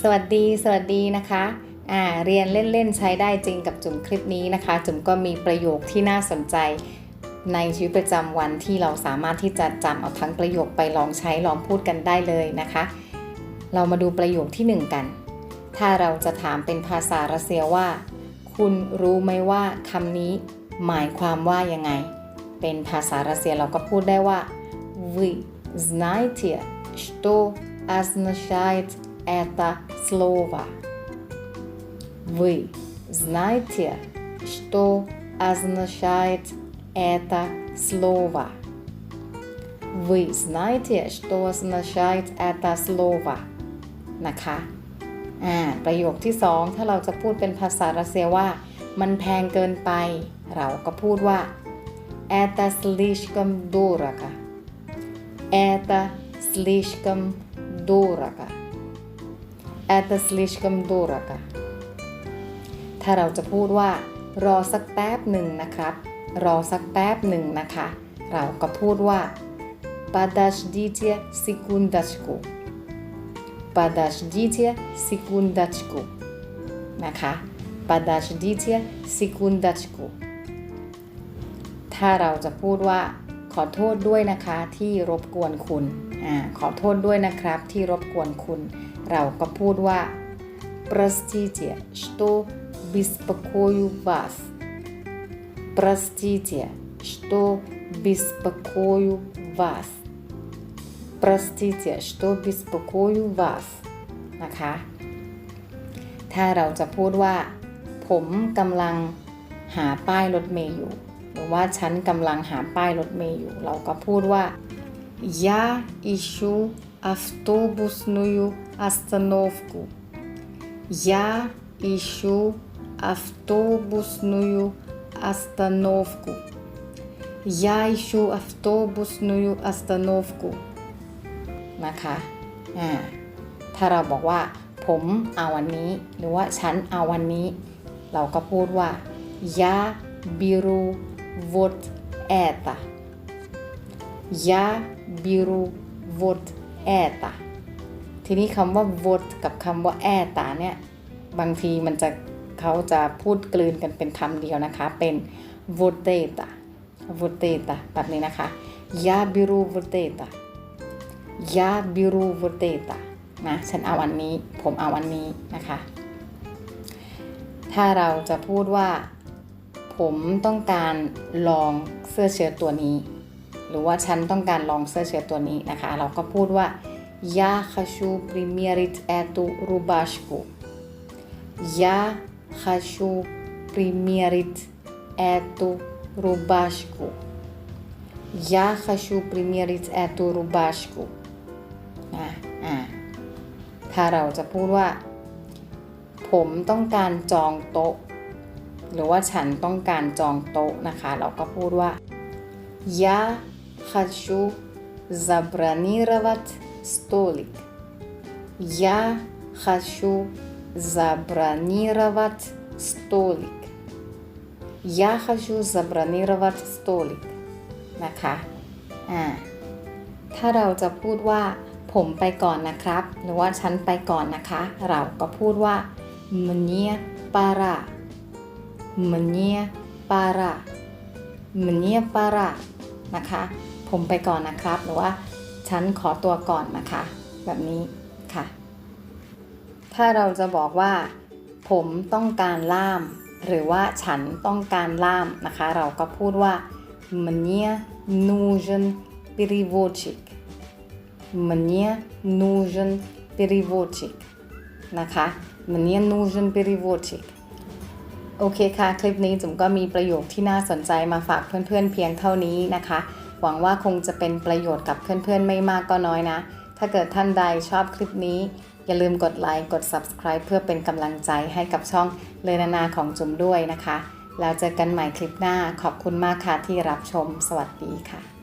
สวัสดี สวัสดีนะคะอ่าเรียนเล่น ๆ ใช้ได้จริงกับจุ๋มคลิปนี้นะคะ จุ๋มก็มีประโยคที่น่าสนใจ ในชีวิตประจำวันที่เราสามารถที่จะจำเอาทั้งประโยคไปลองใช้ลองพูดกันได้เลยนะคะ เรามาดูประโยคที่หนึ่งกัน ถ้าเราจะถามเป็นภาษารัสเซียว่า คุณรู้ไหมว่าคำนี้หมายความว่ายังไง เป็นภาษารัสเซียเราก็พูดได้ว่า Вы знаете, что означает это слово? Вы знаете, что означает это слово? Вы знаете, что означает это слово? นะคะอ่าประโยคที่สองถ้าเราจะพูดเป็นภาษารัสเซียว่า มันแพงเกินไป เราก็พูดว่า это слишком дорого это слишком дорого это слишком дорого ถ้าเราจะพูดว่า รอสักแป๊บหนึ่งนะครับ รอสักแป๊บหนึ่งนะคะ เราก็พูดว่า подождите секундочку подождите секундочку นะคะ подождите секундочку ถ้าเราจะพูดว่า ขอโทษด้วยนะคะที่รบกวนคุณอ่าขอโทษด้วยนะครับที่รบกวนคุณ เราก็พูดว่า простите что беспокою вас простите что беспокою вас простите что беспокою вас นะคะ ถ้าเราจะพูดว่า ผมกำลังหาป้ายรถเมย์อยู่ หรือว่าฉันกำลังหาป้ายรถเมย์อยู่ เราก็พูดว่า я ищу автобусную остановку я ищу автобусную остановку я ищу автобусную остановку นะคะอ่าถ้าเราบอกว่า ผมเอาวันนี้ หรือว่าฉันเอาวันนี้ เราก็พูดว่า я беру вот это я беру вот это ทีนี้คำว่า vote กับคำว่าแอตาเนี่ยบางทีมันจะเขาจะพูดกลืนกันเป็นคำเดียวนะคะ เป็น voteta อดเตตาแบบนี้นะคะ ya biru voteta ya biru อดเตตานะฉันเอาอันนี้ผมเอาอันนี้นะคะ ถ้าเราจะพูดว่า ผมต้องการลองเสื้อเชิ้ตตัวนี้ หรือว่าฉันต้องการลองเสื้อเชิ้ตตัวนี้นะคะ เราก็พูดว่า я хочу примерить эту рубашку я хочу примерить эту рубашку я хочу примерить эту рубашку นะอ่าถ้าเราจะพูดว่า ผมต้องการจองโต๊ะ หรือว่าฉันต้องการจองโต๊ะนะคะ เราก็พูดว่า я хочу забронировать столик я хочу забронировать столик я хочу забронировать столик นะคะอ่าถ้าเราจะพูดว่า ผมไปก่อนนะครับ หรือว่าฉันไปก่อนนะคะ เราก็พูดว่า мне пора мне пора мне пора นะคะ ผมไปก่อนนะครับ หรือว่า ฉันขอตัวก่อนนะคะ แบบนี้ค่ะ ถ้าเราจะบอกว่า ผมต้องการล่าม หรือว่าฉันต้องการล่ามนะคะ เราก็พูดว่า мне нужен переводчик мне нужен переводчик นะคะ мне нужен переводчик โอเคค่ะ คลิปนี้จุ๋มก็มีประโยคที่น่าสนใจมาฝากเพื่อนๆเพียงเท่านี้นะคะ หวังว่าคงจะเป็นประโยชน์กับเพื่อนๆ ไม่มากก็น้อยนะ ถ้าเกิดท่านใดชอบคลิปนี้ อย่าลืมกดไลค์ กด subscribe เพื่อเป็นกำลังใจให้กับช่องเลนานาของจุ๋มด้วยนะคะ แล้วเจอกันใหม่คลิปหน้า ขอบคุณมากค่ะที่รับชม สวัสดีค่ะ